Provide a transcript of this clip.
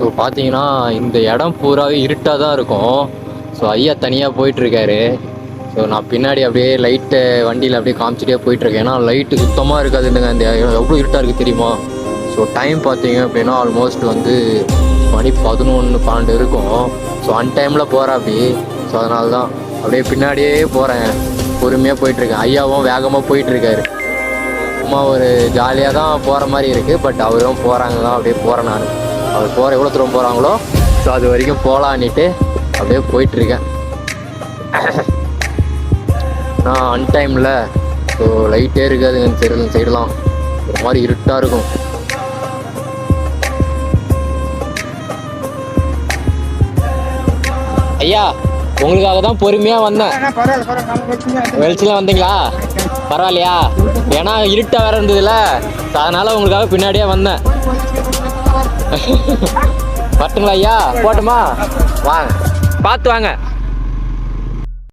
So பார்த்தீங்கன்னா இந்த இடம் பூராவே இருட்டாக தான் இருக்கும். ஸோ ஐயா தனியாக போயிட்டுருக்காரு. ஸோ நான் பின்னாடி அப்படியே லைட்டை வண்டியில் அப்படியே காமிச்சிட்டே போயிட்டுருக்கேன். ஏன்னா லைட்டு சுத்தமாக இருக்காதுங்க அந்த எவ்வளோ இருட்டாக இருக்குது தெரியுமா? ஸோ டைம் பார்த்தீங்க அப்படின்னா ஆல்மோஸ்ட் வந்து மணி பதினொன்று பன்னெண்டு இருக்கும். ஸோ அன் டைமில் போகிறேன் அப்படி. ஸோ அதனால தான் அப்படியே பின்னாடியே போகிறேன் பொறுமையாக போயிட்டுருக்கேன். ஐயாவும் வேகமாக போயிட்டுருக்காரு. சும்மா ஒரு ஜாலியாக தான் போகிற மாதிரி இருக்குது பட் அவரும் போகிறாங்க தான். அப்படியே போகிறேன் நான். அவர் போகிற எவ்வளோ தூரம் போகிறாங்களோ ஸோ அது வரைக்கும் போகலான்னுட்டு அப்படியே போயிட்டுருக்கேன். நான் அன்டைமில் ஸோ லைட்டே இருக்காதுங்க இந்த சைடு இந்த சைடெலாம் ஒரு மாதிரி இருட்டாக இருக்கும். ஐயா உங்களுக்காக தான் பொறுமையாக வந்தேன். வெளிச்சலாம் வந்தீங்களா? பரவாயில்லையா? ஏன்னா இருட்டாக வேற இருந்ததுல. அதனால உங்களுக்காக பின்னாடியே வந்தேன். வரட்டுங்களா ஐயா? போட்டுமா? வாங்க. பார்த்து வாங்க.